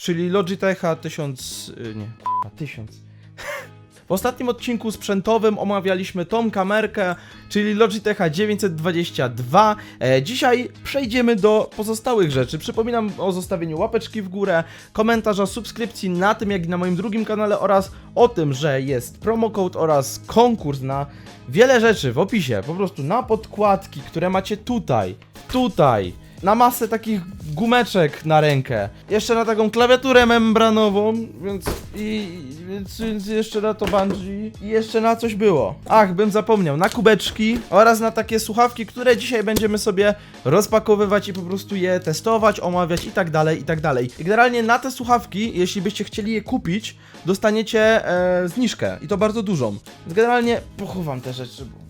czyli Logitecha 1000... y, nie, a 1000. W ostatnim odcinku sprzętowym omawialiśmy tą kamerkę, czyli Logitecha 922. E, dzisiaj przejdziemy do pozostałych rzeczy. Przypominam o zostawieniu łapeczki w górę, komentarza, subskrypcji na tym jak i na moim drugim kanale oraz o tym, że jest promocode oraz konkurs na wiele rzeczy w opisie. Po prostu na podkładki, które macie tutaj, tutaj, na masę takich gumeczek na rękę, jeszcze na taką klawiaturę membranową, więc i więc, więc jeszcze na to bungee i jeszcze na coś było. Ach, bym zapomniał, na kubeczki oraz na takie słuchawki, które dzisiaj będziemy sobie rozpakowywać i po prostu je testować, omawiać i tak dalej, i tak dalej. I generalnie na te słuchawki, jeśli byście chcieli je kupić, dostaniecie e, zniżkę i to bardzo dużą. Generalnie pochowam te rzeczy, bo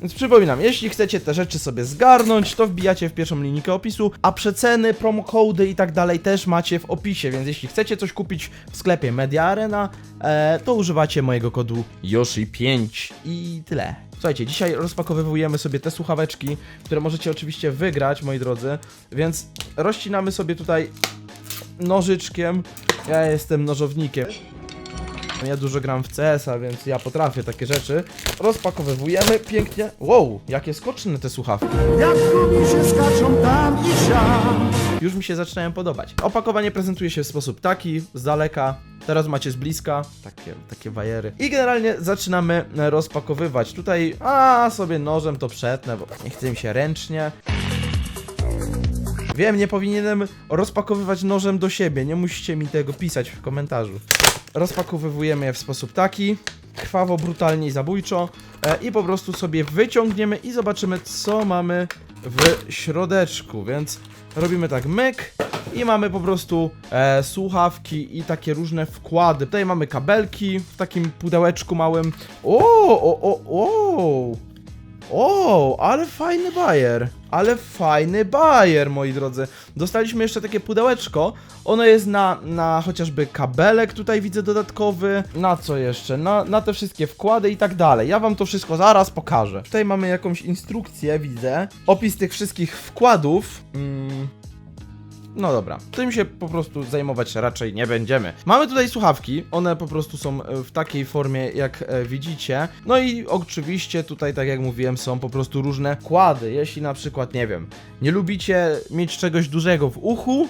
więc przypominam, jeśli chcecie te rzeczy sobie zgarnąć, to wbijacie w pierwszą linijkę opisu, a przeceny, promokody i tak dalej też macie w opisie, więc jeśli chcecie coś kupić w sklepie Media Arena, e, to używacie mojego kodu Yoshi5 i tyle. Słuchajcie, dzisiaj rozpakowywujemy sobie te słuchaweczki, które możecie oczywiście wygrać, moi drodzy, więc rozcinamy sobie tutaj nożyczkiem. Ja jestem nożownikiem. Ja dużo gram w CS-a, więc ja potrafię takie rzeczy. Rozpakowywujemy pięknie. Wow, jakie skoczne te słuchawki. Jak się skaczą tam i siam Już mi się zaczynają podobać. Opakowanie prezentuje się w sposób taki, z daleka. Teraz macie z bliska takie, takie wajery. I generalnie zaczynamy rozpakowywać. Tutaj, a sobie nożem to przetnę, bo nie chcę mi się ręcznie. Wiem, nie powinienem rozpakowywać nożem do siebie. Nie musicie mi tego pisać w komentarzu. Rozpakowywujemy je w sposób taki. Krwawo, brutalnie i zabójczo. E, I po prostu sobie wyciągniemy i zobaczymy, co mamy w środeczku. Więc robimy tak myk i mamy po prostu e, słuchawki i takie różne wkłady. Tutaj mamy kabelki w takim pudełeczku małym. O, o, o, o! O, ale fajny bajer. Ale fajny bajer, moi drodzy. Dostaliśmy jeszcze takie pudełeczko. Ono jest na, na chociażby kabelek, tutaj widzę dodatkowy. Na co jeszcze? Na, na te wszystkie wkłady i tak dalej. Ja wam to wszystko zaraz pokażę. Tutaj mamy jakąś instrukcję, widzę. Opis tych wszystkich wkładów. Mm. No dobra, tym się po prostu zajmować raczej nie będziemy. Mamy tutaj słuchawki, one po prostu są e, w takiej formie, jak e, widzicie. No i oczywiście tutaj, tak jak mówiłem, są po prostu różne kłady. Jeśli na przykład, nie wiem, nie lubicie mieć czegoś dużego w uchu,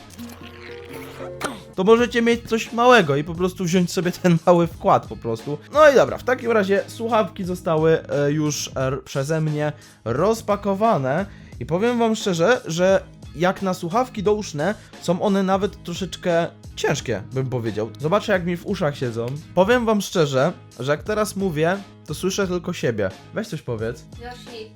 to możecie mieć coś małego i po prostu wziąć sobie ten mały wkład po prostu. No i dobra, w takim razie słuchawki zostały e, już e, przeze mnie rozpakowane i powiem wam szczerze, że jak na słuchawki douszne, są one nawet troszeczkę ciężkie, bym powiedział. Zobaczę jak mi w uszach siedzą. Powiem wam szczerze, że jak teraz mówię, to słyszę tylko siebie. Weź coś powiedz. Yoshi,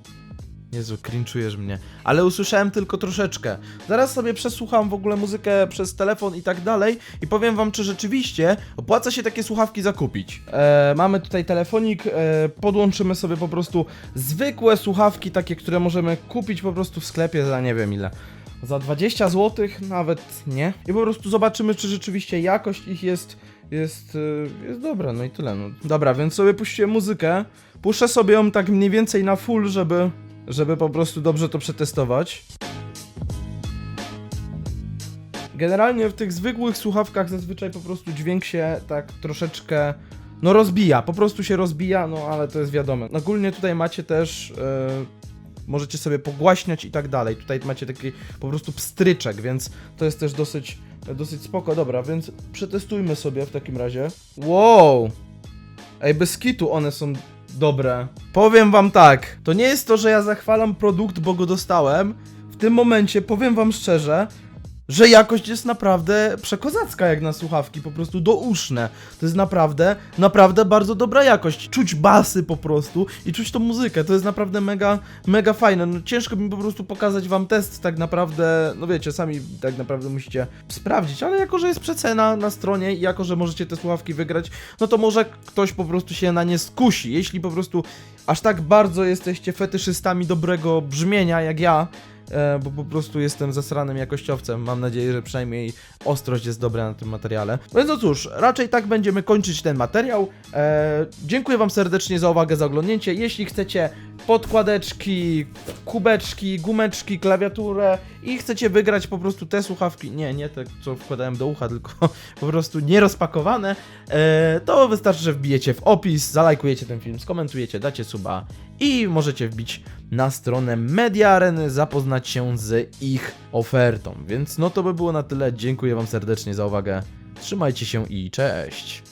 Jezu, crinczujesz mnie. Ale usłyszałem tylko troszeczkę. Zaraz sobie przesłucham w ogóle muzykę przez telefon i tak dalej i powiem wam, czy rzeczywiście opłaca się takie słuchawki zakupić. E, mamy tutaj telefonik, e, podłączymy sobie po prostu zwykłe słuchawki, takie, które możemy kupić po prostu w sklepie za nie wiem ile. Za 20 zł nawet nie. I po prostu zobaczymy, czy rzeczywiście jakość ich jest jest, e, jest dobra, no i tyle. No. Dobra, więc sobie puściłem muzykę. Puszczę sobie ją tak mniej więcej na full, żeby, żeby po prostu dobrze to przetestować. Generalnie w tych zwykłych słuchawkach zazwyczaj po prostu dźwięk się tak troszeczkę no rozbija, po prostu się rozbija, no ale to jest wiadome. Ogólnie tutaj macie też e, możecie sobie pogłaśniać i tak dalej. Tutaj macie taki po prostu pstryczek, więc to jest też dosyć dosyć spoko. Dobra, więc przetestujmy sobie w takim razie. Wow! Ej, bez kitu one są dobre. Powiem wam tak, to nie jest to, że ja zachwalam produkt, bo go dostałem. W tym momencie powiem wam szczerze, że jakość jest naprawdę przekozacka jak na słuchawki, po prostu douszne. To jest naprawdę, naprawdę bardzo dobra jakość. Czuć basy po prostu i czuć tą muzykę, to jest naprawdę mega, mega fajne. No, ciężko mi po prostu pokazać wam test tak naprawdę, no wiecie, sami tak naprawdę musicie sprawdzić, ale jako, że jest przecena na stronie i jako, że możecie te słuchawki wygrać, no to może ktoś po prostu się na nie skusi. Jeśli po prostu aż tak bardzo jesteście fetyszystami dobrego brzmienia jak ja, bo po prostu jestem zasranym jakościowcem. Mam nadzieję, że przynajmniej ostrość jest dobra na tym materiale. Więc no cóż, raczej tak będziemy kończyć ten materiał. E, dziękuję Wam serdecznie za uwagę, za oglądnięcie. Jeśli chcecie podkładeczki, kubeczki, gumeczki, klawiaturę i chcecie wygrać po prostu te słuchawki, nie, nie te, co wkładałem do ucha, tylko po prostu nierozpakowane, e, to wystarczy, że wbijecie w opis, zalajkujecie ten film, skomentujecie, dacie suba i możecie wbić na stronę Media Areny, zapoznać się z ich ofertą. Więc no to by było na tyle. Dziękuję Wam serdecznie za uwagę. Trzymajcie się i cześć.